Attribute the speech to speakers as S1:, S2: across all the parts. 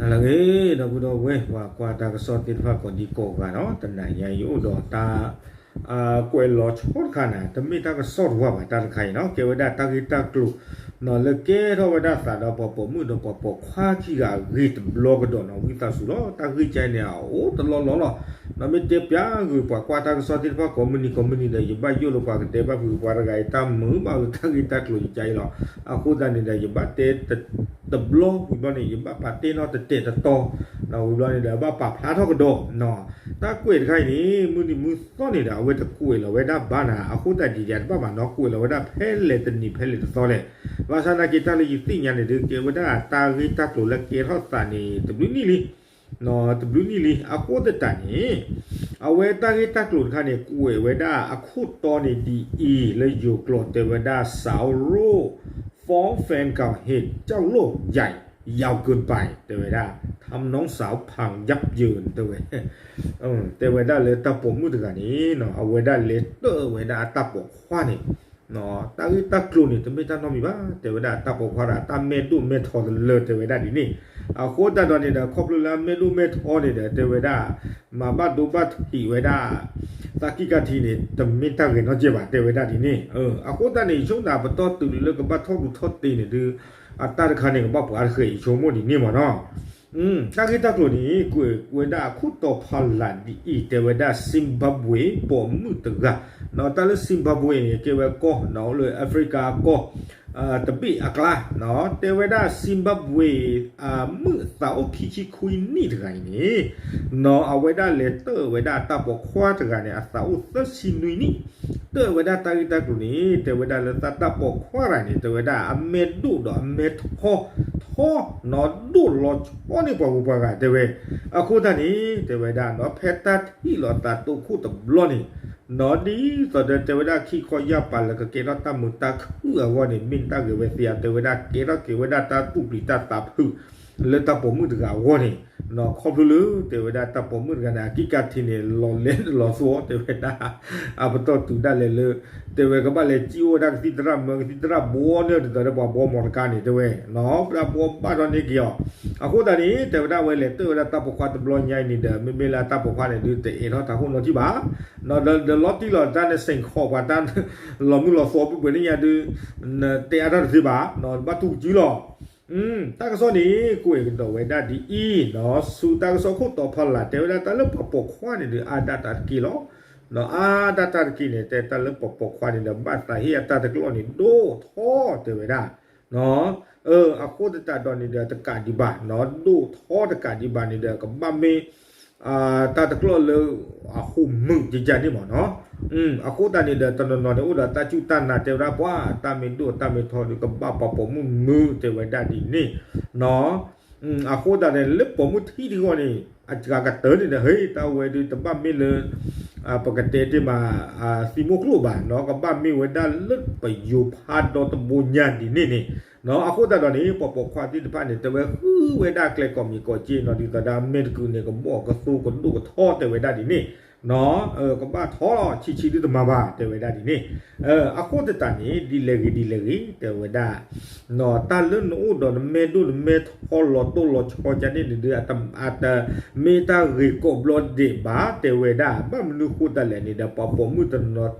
S1: နလကေတော့ဘူးတော့ဝဲဟွာကွာတာကစောတိဖာကိုဒီကိုကနော်တနရယိုတော့တာအာကွယ်လောချောခနာတမိတာကစောဝါပါတာခိုင်နော်ကေဝဒတာဂီတာကလုနော်လကေတော့ဝဒသာတော့ပပမှုတော့ပပခွာကြီးကဂိတ်ဘလော့တော့နော်ဝိတာစုတော့တာဂိချိုင်နေအိုတလောလောလောနော်မတေပြာဂူပွားကွာတာကစောတိဖာကွန်မြူနီကွန်မြူနီတဲ့ယဘယိုလောပါကတေဘဘူးပွားရဂိုင်တမ်မူပါတာဂီတာကလုချိုင်လောအခုတန်နေတဲ့ယဘတေတ ဘလောဝိဘနေယဘပါတေနော်တတေတတော်နော်ဝိဘနေတယ်ဘပါဖလားထောက်ကတော့နော်တာကွေတခိုင်နေမူနီမူစောနေတာဝဲတကွေလောဝဲတာဘာနာအခုတတ်ကြည့်ကြပါမနော်ကွေလောဝဲတာဖဲလေတနီဖဲလေတော်လေဘာသာနာကိတလေးသိညာနေတယ်ကေဝဒတာဂီတာကလုလက်ကေဟောတာနေတဘလူနီလီနော်တဘလူနီလီအခုတတန်နေအဝဲတာဂီတာကလုခါနေကွေဝဲ ฟ้องแฟนเก่าเหตุเจ้าโลกใหญ่ยาวเกินไปเตวด้าทำน้องสาวพังยับยืนเตวเออเตวด้าเลยตาผมมุดกันนี้เนาะเอาไว้ได้เลยเตวด้าตาปมควานี่ နော်တာဂီတက်ကလိုနေတမေတနော်မီပါတေဝဒတပ်ပေါ်ဖွာတာတမေတုမေထော်လေတေဝဒဒီနေအခိုးတတော်နေတာခေါပလူလာမေတုမေထော်နေတယ်တေဝဒမဘဒုဘတ်ဒီဝဒတာကိကတိနေတမေတကေနော်ကြပါတေဝဒဒီနေအအခိုးတနေရှုံးတာပတော်တူလေကဘတ်ထော်လူထော်တေနေဒီအတာခါနေကဘပွားခေရှုံးမဒီနေမနော် อืมတာကိတကလို့ဒီကိုဝေဒအခုတော့ဖလာဒီအီတေဝဒဇင်ဘဘွေပေါ်မှုတကနော်တလဇင်ဘဘွေကေဝကောနော်လေအာဖရိကကောအာတပိအကလာနော်တေဝဒဇင်ဘဘွေအာမှုသာအိုခိချိခွီနီတကိုင်းနေနော်အဝေ ဒလေတဝေဒတပ်ပေါ်ခွာတကနေအသာဥသစီနွီနီတေဝဒတာဂိတကလို့နေတေဝဒလေတတပ်ပေါ်ခွာရနေတေဝဒအမေဒုတော့အမေထောထောနော်ဒုလောချောနေပေါ်ဘူးပါကတေဝအခုတနေတေဝဒနော်ဖက်တတ်ဟီလောတတုခုတဘလောနေနော်ဒီဆိုတဲ့တေဝဒခိခေါ်ရပါလကကေရတမတခူအဝနေမင်တကေဝစီယတေဝဒကေရကေဝဒတာတုပိတတာဖူလေတပေါ်မှုတကဝနေ နော်ခေါပလူတေဝဒတပ်ပေါ်မှုကနာကိကတိနေလောလဲလောစောတေဝဒအပတော်တူဒလဲလေတေဝကဘလေချီဝဒကတိတရမကတိတရဘောနေတေရဘောဘောမော်ကနေတေဝနော်ပရဘောပါတော့နေကြောအခုတည်းတေဝဒဝဲလေတေဝဒတပ်ပေါ်ခွာတဘလောညိုင်းနေတယ်မေမေလာတပ်ပေါ်ခွာနေဒီတေနော်တခုနော်ကြည့်ပါနော်ဒလော်တီလော်တန်စင်ခေါ်ပါတန်လော်မှုလော်စောပုဘနေရဒီတေအရဒီပါနော်ဘတ်တူကြီးလော อืมตากซอนี่กูเอกตอเวดาดีอีเนาะสุตากซอโคตอพลาเตเวดาตะลปปควานี่ดิอาดาตากิโลเนาะอาดาตากินี่เตตะลปปควานี่ดบัตตาเฮียตาตะกลอนี่โดท้อเตเวดาเนาะเอออะโคตตาดอนี่เดตะกาดิบาเนาะโดท้อตะกาดิบานี่เดกบัมเม အာတာတကလောလေအခုမှုကြကြနေမနော်อืมအခုတနေတယ်တနနော်ဥဒတာချူတနာတေရပွားတာမင်တို့တာမင်ထောဒီကပပပမှုမှုတေဝဒဒီနေနော်อืมအခုတနေလပမှုသီဒီကောနေအကြကတနေဟေးတာဝဲဒီတပမီလေအပကတေတိမာအာစီမိုကလိုဘာနော်ကပမီဝဒလပယုဖာဒတ်ဘူညာဒီနေနေ နော်အခုတတော်နေပပခွာတိတပနေတဝဲဟူဝဲဒါကလေကောမီကိုချီနော်ဒီတဒါမက်ကူနေကဘောကဆူကဒုကထောတေဝဒဒီနေ နော်ကဘာထော်ချီချီဒီတမဘာတေဝဒဒီနေအခုတတနေဒီလေဂီဒီလေဂီတေဝဒနော်တာလွန်းဦးဒမေဒုမေထော်လောတောလောချောကြနေဒီအတအတမေတာရီကိုဘလော့ဒီဘာတေဝဒဘမနုခုတလည်းနေဒပပမှုတနော်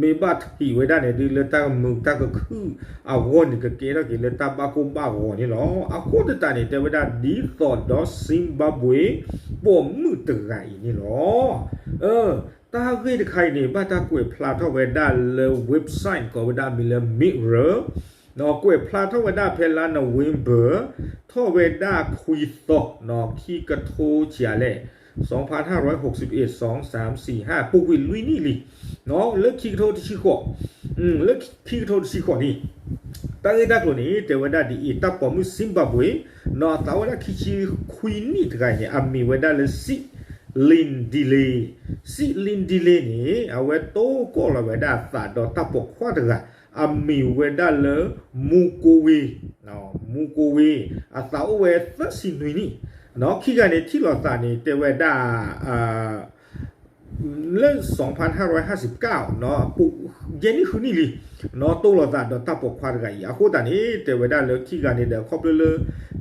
S1: မေဘတ်ဟီဝဒနေဒီလတာမုတာကခုအဝေါ်နေကကေရကေလတာဘကုဘာဝေါ်နေလောအခုတတနေတေဝဒဒီသောဒေါ်စင်ဘဘွေပေါ်မှုတရိုင်နေလောเวดาเนี่ยดิเลตามึงตาก็คืออาวอนี่ก็เกระกิเลตาบากุบาวอนี่เนาะอะโคตตานี่เตเวดาดิซอดอซิมบาบเวปอมุตไกนี่เนาะ เออตาเวดใครนี่บ้าตากวยพลาทเวดาเลเว็บไซต์ก็เวดามีเลมิเรอนอกวยพลาทเวดาเพลานวิมเบอร์ทเวดาคุยตอกนอคีกระโทเจียเล่2561 2345ปุกวิลุยนี่ลิเนาะเลิกคีกระโทที่ชิขออืมเลิกคีกระโทที่ชิขอนี่ตาเวดากลนี่เตเวดาดีอีตับปอมุซิมบับเวเนาะตาเวดาคีชิคุยนี่ตะไกเนี่ยอามีเวดาเล ซิလင်ဒီလေစီလင်ဒီလေနေအဝဲတိုးကောလဝဲဒါသာတော့တပ်ပေါ်ခွာတကအမီဝဲဒါလမူကိုဝေနော်မူကိုဝေအသာဝဲသစီနွီနီနော်ခိကနေခိလောသာနေတေဝဲဒါအာเรื่อง2559เนาะปุเย็นนี่คือนี่ลิเนาะตู้เราตาดตาปกควาดกันอ่ะโคตานี่แต่เวลาเราที่กันนี่เด้อครอบเลย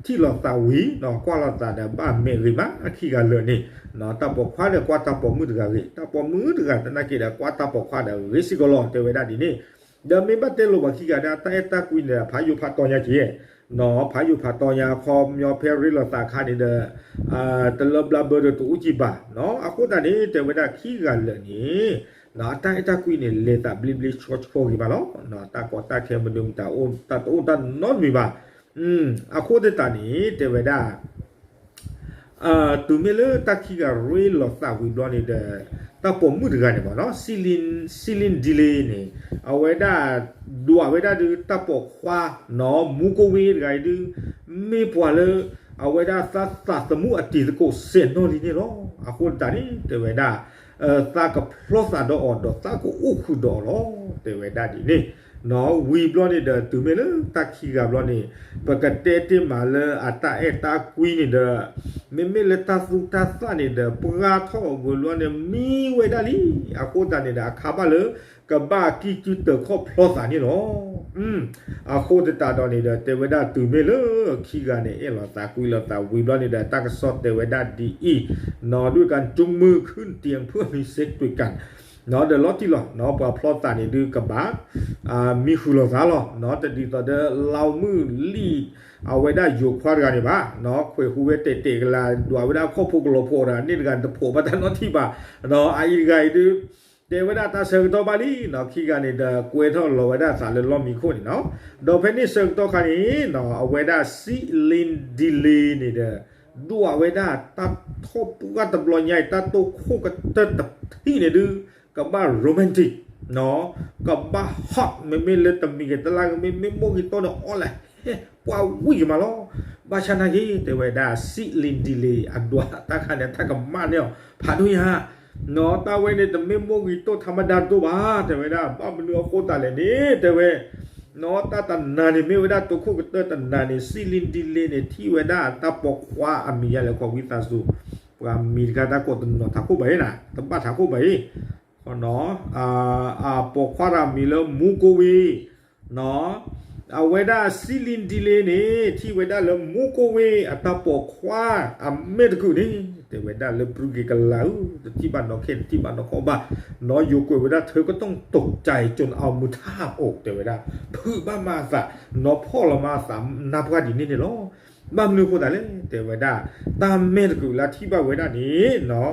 S1: ที่เราตาวีเนาะกว่าเราตาเด้อบ้านเมริมาที่กันเลยนี่เนาะตาปกควาดเด้อกว่าตาปกมือเด้อกันตาปกมือเด้อกันตะนักกิเด้อกว่าตาปกควาดเด้อริสิกอลแต่เวลาดีนี่เดี๋ยวมีบัตเตโลบาที่กันเด้อตาเอตากุยเด้อพายุพัดตอนยาจี နော်ဖာယူဖာတော်ညာခေါမျောဖဲရီလတာခါနေတဲ့အာတလဘလဘရတူဥကြည့်ပါနော်အခုတည်းတေဝဒခီကလည်းနီနော်တိုင်တကွီနေလေတာဘလီဘလီချော့ချဖောကြီးပါနော်နော်တာကောတာခဲမဒုံတာအိုတာတိုတာနော်မီပါอืมအခုတည်းတနီတေဝဒ အာသူမီလတာခီကရီလတာဝီဒွန်နေတဲ့တာပေါ်မှုတကနေပါနော်စီလင်စီလင်ဒီလေးနေအဝဲဒါဒူအဝဲဒါဒူတာပေါ်ခွာနော်မူကိုဝေးတကဒူမေပွာလေအဝဲဒါသတ်သတ်သမှုအတီကိုစင်နော်လီနေလောအခုတည်းတေဝဒအဲသကပလောစာတော့အော်တော့သကဥခုတော့လောတေဝဒဒီနေ နော်ဝီဘလောနေတဲ့သူမေလတခီကဘလောနေပကတဲတေမာလအတာအတာကွီနေတဲ့မေမေလတာစုတာစနေတဲ့ပရာထောဘလောနေမီဝဲဒါလီအခုတနေတဲ့အခါပါလေကဘာကီကျူတခေါပလောစာနေလောอืมအခုတတာတော့နေတဲ့တေဝဒသူမေလခီကနေအဲ့လောတာကွီလောတာဝီဘလောနေတဲ့တကဆော့တေဝဒဒီအီနော်ด้วยกันจุงมือขึ้นเตียงเพื่อมีเซ็กด้วยกัน nó de lot ti lo nó pa plot ta ni du ka ba a mi hu lo za lo nó te di to de lau mu li a we da yo khwa ga ni ba nó khwe hu we te te la do we da kho phu lo pho ra ni ga de pho ba ta no ti ba nó ai ga du တေဝဒတာဆေတော့ပါလီနော်ခိကနေတကွေတော့လောဝဒစာလေလောမီခုနေနော်ဒေါ်ဖနီဆေတော့ခါနေနော်အဝဒစီလင်ဒီလီနေတဲ့ဒူအဝဒတတ်ထောပူကတဘလညိုင်တတ်တော့ခုကတတ်တီနေဒူ ကဘာရိုမန်တစ်နော်ကဘာဟတ်မေမေလက်တမီကတလာမေမေမိုကီတော့အော်လာပွာဝီမလောဘာချနာကြီးတေဝဒစီလင်ဒီလီအဒွာတခါနဲ့တကမနဲ့ဖာဒူယာနော်တာဝဲနဲ့တမေမိုကီတော့ธรรมดาတော့ပါတေဝဒဘာမလို့ကိုတာလေနေတေဝဲနော်တတနာနေမေဝဒတုခုကတတနာနေစီလင်ဒီလီနေတီဝဒတပခွာအမီရလေကိုဝိသစုပကမီကတာကိုတနော်တခုပဲနာတပတ်တခုပဲ နော်အာအာပခွာရမီလမူကိုဝီနော်အဝေဒစီလင်ဒီလေနေတီဝေဒလမူကိုဝေအတပခွာအမေတကူနေတေဝေဒလပရုကေကလာဦးတိဘနောခေတိဘနောခောဘာနော်ယူကိုဝေဒเธอก็ต้องตกใจจนเอามือทาบอกเตวดาพืบ้ามาสะနော်พ่อละมาสามนับว่าดีนี่เนี่ยလောမမလို့ခေါ်တယ်လေတေဝဒတာမဲတကူလာတိဘဝေဒနေနော်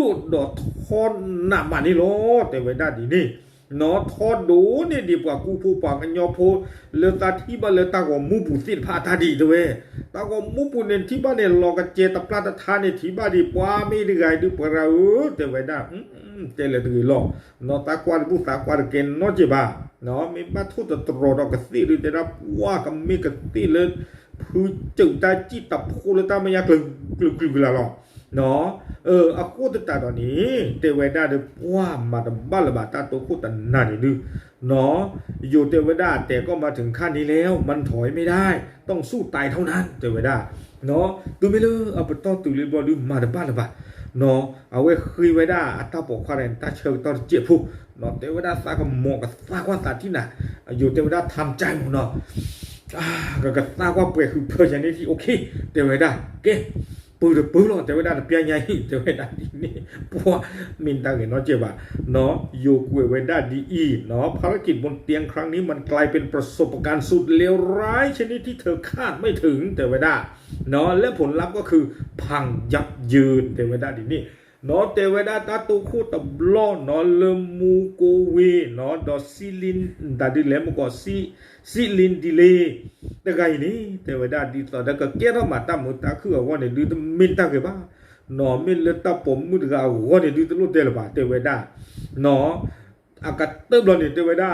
S1: ดูดดอทอนหนามานี่โอแต่ไว้ด้านดีนี่นอทอนดูเนี่ยดีกว่ากูผู้ปังอันยอโพูเลือตาที่บ้านเลือตากอมุบุสิพาตาดีด้วยตากอมุบุเนที่บ้านเนี่ยลอกเจตปลาตทานเนี่ยที่บ้านดีกว่าไม่ได้ไงดีกว่าเราแต่ไว้ด้านเจเลตุยลอกนอตากวาดผู้สากวาดเกณฑ์นอจีบ้าเนาะมีบ้าทุตตรอดอกสีหรือได้รับว่ากับมีกสีเลยผู้นจึงตาจิตตับคู่เลตามายากลึงกลึงกลึงกลาหรอ โตคุตนานี่ดูเนาะอยู่เทวดาแต่ก็มาถึงขั้นนี้แล้ว มันถอยไม่ได้ ต้องสู้ตายเท่านั้นเทวดาเนาะดูไม่เลยเอาไปต่อตุลิบอดูมาตบัลบาเนาะเอาไว้คุยไว้ได้อัตตาปกควาเรนตาเชิตอนเจ็บผู้เนาะเทวดาสากมองกับสากว่าสัตว์ที่น่ะอยู่เทวดาทำใจหมดเนาะอาก็ก็สากว่าเปคือเพื่ออย่างนี้ที่โอเคเทวดาเก้ ปืดปืดลงแต่เวลาเปียใหญ่แต่เวลาดีนี่พวมินตังเห็นน้อเจ็บอะน้ออยู่กุยเวด้าดีอีน้อภารกิจบนเตียงครั้งนี้มันกลายเป็นประสบการณ์สุดเลวร้ายชนิดที่เธอคาดไม่ถึงแต่เวด้าน้อและผลลัพธ์ก็คือพังยับยืนแต่เวด้าดีนี่ နော်တေဝဒတာတုခုတဘလောနော်လမူကိုဝေနော်ဒစီလင်ဒါဒီလေမကိုစီစီလင်ဒီလေတကယ်နေတေဝဒဒီတော့တကကဲရမတမတခုဝနေဒီမင်တကပါနော်မင်လတပမှုတကဝနေဒီတလို့တယ်ပါတေဝဒနော်အကတ်တဘလနေတေဝဒ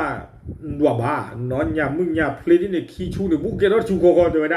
S1: နွားပါနော်ညမှုညဖလေးနေခီချူနေဘူးကဲတော့ချူခေါ်ခေါ်တေဝဒ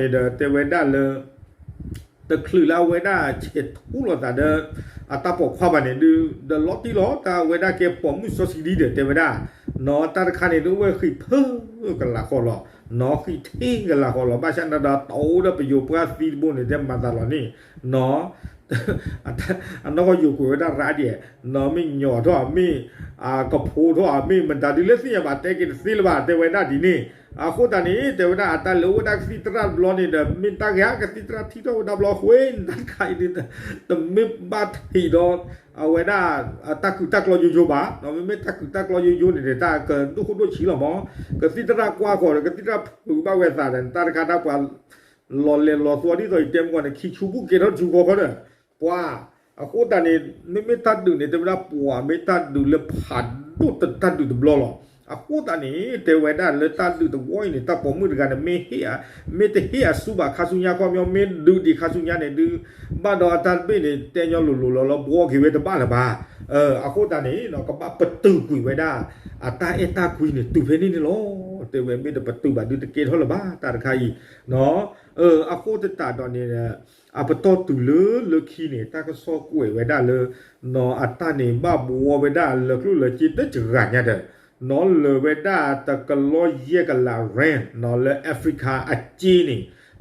S1: ni de te we da le တခလူလာဝေဒာချက်ထူလို့တာတဲ့အတပေါ်ခွာပါနေဒီဒလော်တီလောတာဝေဒာကေပေါ်မှုဆိုစီဒီတဲ့ဝေဒာနော်တာခါနေလို့ဝဲခိဖကလာခေါ်လောနော်ခိထေကလာခေါ်လောဘာချန်ဒါတောဒပယုပကစီဘုန်တဲ့မတာလောနိနော် အတအနောယူကိုဒါရာဒီနော်မညောတော့မင်းအာကဖိုးတော့မင်းမဒါဒီလက်စီရပါတဲ့ကိစီလပါတဲ့ဝေဒာဒီနေအခုတန်နေတေဝဒအတလောဒစီတရာဘလောနေဒမင်တကရကစီတရာတီတော့ဒဘလောခွေးနခိုင်ဒီတမစ်ဘတ်ဟီတော့အဝဒတကူတက်လောယူယူပါနော်မတကူတက်လောယူယူနေတာကဒုခုတို့ချီလောမောကစီတရာကွာခေါ်ကစီတရာဘူဘဝဲစားတယ်တာခါတာပွာလော်လေလော်သွားဒီတော့တမ်ကွာနေခီချူဘူးကေတော့ဂျူကောခေါ်တယ် ပွာအခုတန်နေမမတတ်ဒူနေတေဝဒပွာမတတ်ဒူလေဖတ်ဒူတတ်ဒူဘလောလော aku tani te weda le ta du the boy ni ta pomu de gane me hia me te hia suba khasunya ko myo me du di khasunya ne du ba do ta be ni te nyo lu lu lo lo bo ki we de ba la ba eh aku tani no ka ba patu kui weda ata eta kui ni tu fe ni ni lo te we me de patu ba du te ke ho la ba ta de khai no เอออะโคตตาตอนนี้เนี่ยอะปตอตุเลเลคีเนี่ยตาก็ซอกว အပတော်တူလလခီနေတာကစောကွယ်ဝဒါလနော်အတနေဘဘောဝဒါလကလူလจิตတကြညာတဲ့နော်လဝဒါတကလောရကလာရန်နော်လအာဖရိကအချီနေ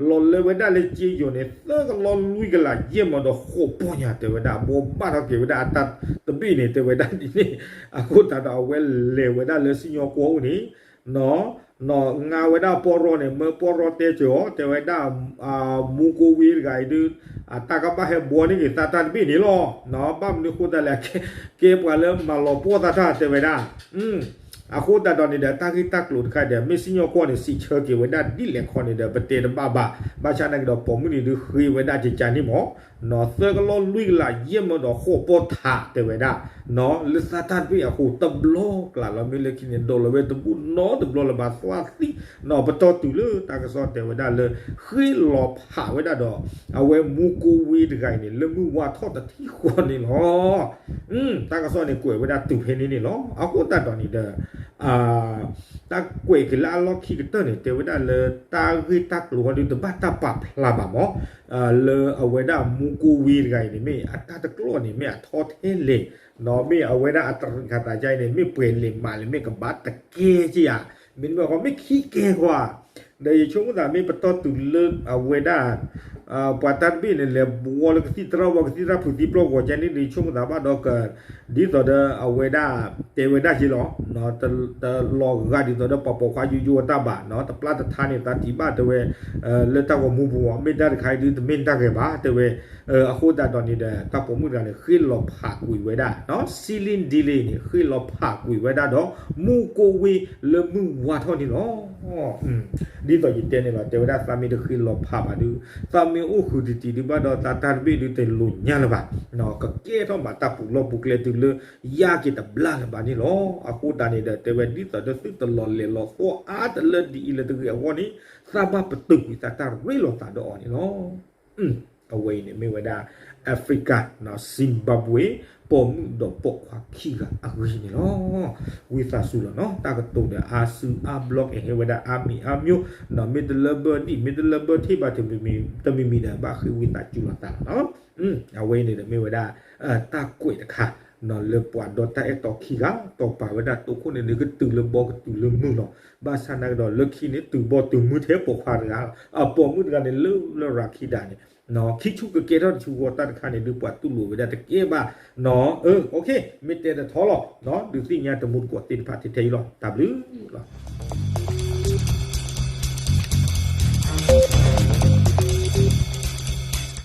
S1: လော်လဝဒါလေချီယိုနေသကလောလူကလာယေမတော့ခိုပညာတဲ့ဝဒါဘောပါတော့ကေဝဒါတတပိနေတဲ့ဝဒါဒီနေအခုတတော်ဝဲလေဝဒါလေစညောကိုနေနော် နော်နော်ငါဝဒပေါ်ရောနေမပေါ်ရောတေချောတေဝဒအာမူကိုဝီဂိုင်ဒအတကပါဟေဘောနီကတတပိနေလောနော်ဘမ်နီခုတလေကေပွာလမလောပေါ်တာတေဝဒอืม အခုတတော်နေတဲ့တာဂီတက်လို့တခါတဲ့မစ္စညောကောနေစီချေကေဝဒဒီလက်ခေါနေတဲ့ပတေတဘဘဘာချနာကတော့ပုံမနီဒီခွေဝဒချချာနီမောနော်သကလောလွိလာယေမတော့ခေါ်ပေါ်တာတဲ့ဝဒနော်လစတာပြအခုတဘလောကလာလမီလကိနေဒေါ်လဝဲတဘူးနော်တဘလောလဘာသွားစီနော်ပတော်တူလတာကစောတဲ့ဝဒလေခွေလောဖာဝဒတော့အဝဲမူကိုဝေးတကိုင်နေလမှုဝါထော့တတိခေါ်နေလောอืมတာကစောနေကိုဝဒတူဖင်းနေနေလောအခုတတော်နေတဲ့အာတာကွေကလာလောခိကတနေတေဝဒလေတာဂိတက်လောဒီတဘတာပပလာပါမောအာလေအဝဲဒါမူကိုဝီဂိုင်နေမေအတတကလောနေမေထောသေးလေနော်မေအဝဲဒါအတခတာကြိုင်နေမေပွေလေမာလေမေကဘတ်တကေကြီးอ่ะမင်းဘောမေခိကေကွာဒါယချုံဒါမေပတော်တူ လအဝဲဒါအာပတတ်ဘီလေလေဘောလကတိတရဝကတိရဖူဒီပလောကိုဂျန်ဒီချုံဒါဘာတော့ကဒီတော့အဝဲဒါတေဝဲဒါကြီးလောနော်တတလောဂါဒီတော့ပပခွာယူယူတာဘာနော်တပလတ်ထာနေတာဒီဘာတဝဲလက်တော့မူဘူမေဒါခိုင်ဒီမင်တာကေဘာတဝဲအခုဒါတော့နေတဲ့တပမှုကလည်းခိလောဖာကွေဝဲဒါနော်စီလင်ဒီလီနေခိလောဖာကွေဝဲဒါတော့မူကိုဝေလမှုဝါထော်နေလောอืมဒီတော့ယတဲ့နေမှာတေဝဒသမီတခိလောဖာပါဒူသမီဥခုဒီတီဒီဘတော့တာတာဘီဒီတေလူညာလပါနော်ကကေတော့မတာပူလောပူကလေတူလယာကိတဘလာလပါနီလောအခုတန်နေတဲ့တေဝဒီတော့သစ်တလောလေလောကိုအားတလဒီလေတူရဝနီသဘပတုတာတာရီလောတာတော့နီလောอืม away နေမေဝဒအာဖရိကနော်ဇင်ဘဘွေ ပုံတော့ပေါခွာခီကအဂရီနေလောဝီသဆူလနော်တာကတုံတဲ့အာဆူအဘလော့ဟေဝဒအာမီအမျိုးနော်မီဒလဘဒီမီဒလဘတိပါတမီမီတမီမီဒါဘာခီဝီတာကျူလာတာနော်อืม away နေတယ်မေဝဒအာတာကွေတခါနော်လေပွားတော့တဲ့တော့ခီကတော့ပါဝဒတုခုနေနေကတူလဘောကတူလမှုနော်ဘာသာနာတော့လခီနေတူဘောတူမှုသေးပေါ်ခါရအပေါ်မှုကနေလူလရာခီတာနေ နော်ခိချုကကေတော့ချူဝတာခါနေလူပွားတူလူဝဒတကေဘာနော်เออโอเคမိတဲ့ထော်လောနော်ဒီစီညာတမှုကိုတိဖတ်တေးလော W လော